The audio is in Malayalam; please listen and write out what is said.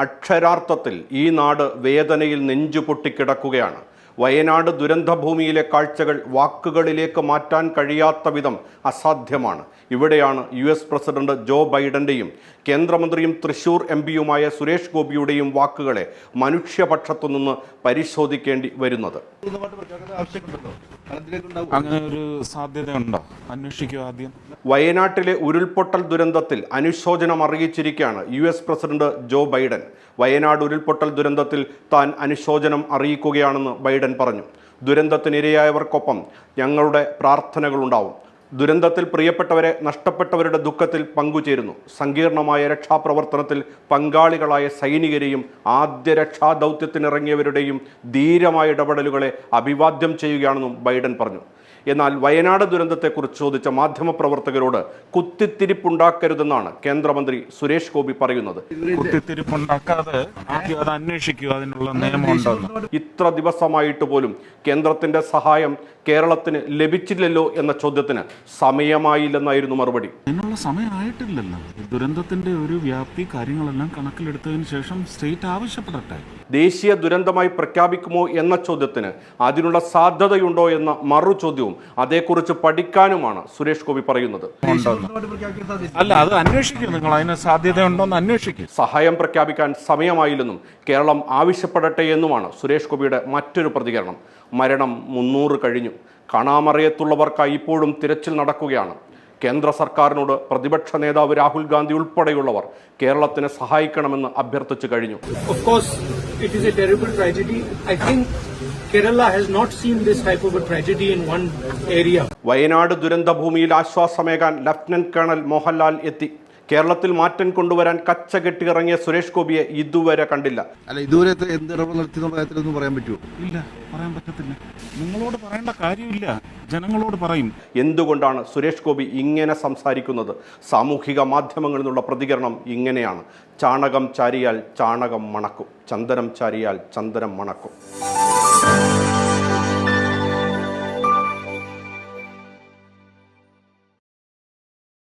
അക്ഷരാർത്ഥത്തിൽ ഈ നാട് വേദനയിൽ നെഞ്ചു പൊട്ടിക്കിടക്കുകയാണ് വയനാട് ദുരന്തഭൂമിയിലെ കാഴ്ചകൾ വാക്കുകളിലേക്ക് മാറ്റാൻ കഴിയാത്ത വിധം അസാധ്യമാണ്. ഇവിടെയാണ് യു എസ് പ്രസിഡന്റ് ജോ ബൈഡന്റെയും കേന്ദ്രമന്ത്രിയും തൃശൂർ എം പിയുമായ സുരേഷ് ഗോപിയുടെയും വാക്കുകളെ മനുഷ്യപക്ഷത്തു നിന്ന് പരിശോധിക്കേണ്ടി വരുന്നത്. അങ്ങനെ ഒരു സാധ്യതയുണ്ടോ? ആദ്യം. വയനാട്ടിലെ ഉരുൾപൊട്ടൽ ദുരന്തത്തിൽ അനുശോചനം അറിയിച്ചിരിക്കുകയാണ് U S president Joe Biden. Wayanad ഉരുൾപൊട്ടൽ ദുരന്തത്തിൽ താൻ അനുശോചനം അറിയിക്കുകയാണെന്ന് ബൈഡൻ പറഞ്ഞു. ദുരന്തത്തിനിരയായവർക്കൊപ്പം ഞങ്ങളുടെ പ്രാർത്ഥനകളുണ്ടാവും. ദുരന്തത്തിൽ പ്രിയപ്പെട്ടവരെ നഷ്ടപ്പെട്ടവരുടെ ദുഃഖത്തിൽ പങ്കുചേരുന്നു. സങ്കീർണമായ രക്ഷാപ്രവർത്തനത്തിൽ പങ്കാളികളായ സൈനികരെയും ആദ്യ രക്ഷാദൗത്യത്തിനിറങ്ങിയവരുടെയും ധീരമായ ഇടപെടലുകളെ അഭിവാദ്യം ചെയ്യുകയാണെന്നും ബൈഡൻ പറഞ്ഞു. എന്നാൽ വയനാട് ദുരന്തത്തെക്കുറിച്ച് ചോദിച്ച മാധ്യമപ്രവർത്തകരോട് കുത്തിത്തിരിപ്പുണ്ടാക്കരുതെന്നാണ് കേന്ദ്രമന്ത്രി സുരേഷ് ഗോപി പറയുന്നത്. കുത്തിത്തിരിപ്പുണ്ടാക്കാതെ അത് അതിനുള്ള നിയമമുണ്ടെന്ന് ഇത്ര ദിവസമായിട്ട് പോലും കേന്ദ്രത്തിന്റെ സഹായം കേരളത്തിന് ലഭിച്ചില്ലല്ലോ എന്ന ചോദ്യത്തിന് സമയമായില്ലെന്നായിരുന്നു മറുപടി. അതിനുള്ള സമയമായിട്ടില്ലല്ലോ. ദുരന്തത്തിന്റെ ഒരു വ്യാപ്തി കാര്യങ്ങളെല്ലാം കണക്കിലെടുത്തതിന് ശേഷം സ്റ്റേറ്റ് ആവശ്യപ്പെടട്ടെ. ദേശീയ ദുരന്തമായി പ്രഖ്യാപിക്കുമോ എന്ന ചോദ്യത്തിന് അതിനുള്ള സാധ്യതയുണ്ടോ എന്ന മറു ചോദ്യവും അതേക്കുറിച്ച് പഠിക്കാനുമാണ് സുരേഷ് ഗോപി പറയുന്നത്. അല്ല അത് അന്വേഷിക്കും. നിങ്ങൾ അതിന് സാധ്യതയുണ്ടോന്ന് അന്വേഷിക്കും. സഹായം പ്രഖ്യാപിക്കാൻ സമയമായില്ലെന്നും കേരളം ആവശ്യപ്പെടട്ടെ എന്നുമാണ് സുരേഷ് ഗോപിയുടെ മറ്റൊരു പ്രതികരണം. മരണം മുന്നൂറ് കഴിഞ്ഞു. കാണാമറയത്തുള്ളവർക്കായി ഇപ്പോഴും തിരച്ചിൽ നടക്കുകയാണ്. കേന്ദ്ര സർക്കാരിനോട് പ്രതിപക്ഷ നേതാവ് രാഹുൽ ഗാന്ധി ഉൾപ്പെടെയുള്ളവർ കേരളത്തിനെ സഹായിക്കണമെന്ന് അഭ്യർത്ഥിച്ചു കഴിഞ്ഞു. വയനാട് ദുരന്തഭൂമിയിൽ ആശ്വാസമേകാൻ ലഫ്റ്റനന്റ് കേണൽ മോഹൻലാൽ എത്തി. കേരളത്തിൽ മാറ്റം കൊണ്ടുവരാൻ കച്ച കെട്ടിയിറങ്ങിയ സുരേഷ് ഗോപിയെ ഇതുവരെ കണ്ടില്ല. അല്ല ഇതുവരെ എന്ത് ഇടപെടൽ നടത്തിയെന്നുള്ള കാര്യത്തിലൊന്നും പറയാൻ പറ്റുമോ? ഇല്ല പറയാൻ പറ്റത്തില്ല. നിങ്ങളോട് പറയേണ്ട കാര്യമില്ല. ജനങ്ങളോട് പറയും. എന്തുകൊണ്ടാണ് സുരേഷ് ഗോപി ഇങ്ങനെ സംസാരിക്കുന്നത്? സാമൂഹിക മാധ്യമങ്ങളിൽ നിന്നുള്ള പ്രതികരണം ഇങ്ങനെയാണ്. ചാണകം ചാരിയാൽ ചാണകം മണക്കും. ചന്ദനം ചാരിയാൽ ചന്ദനം മണക്കും.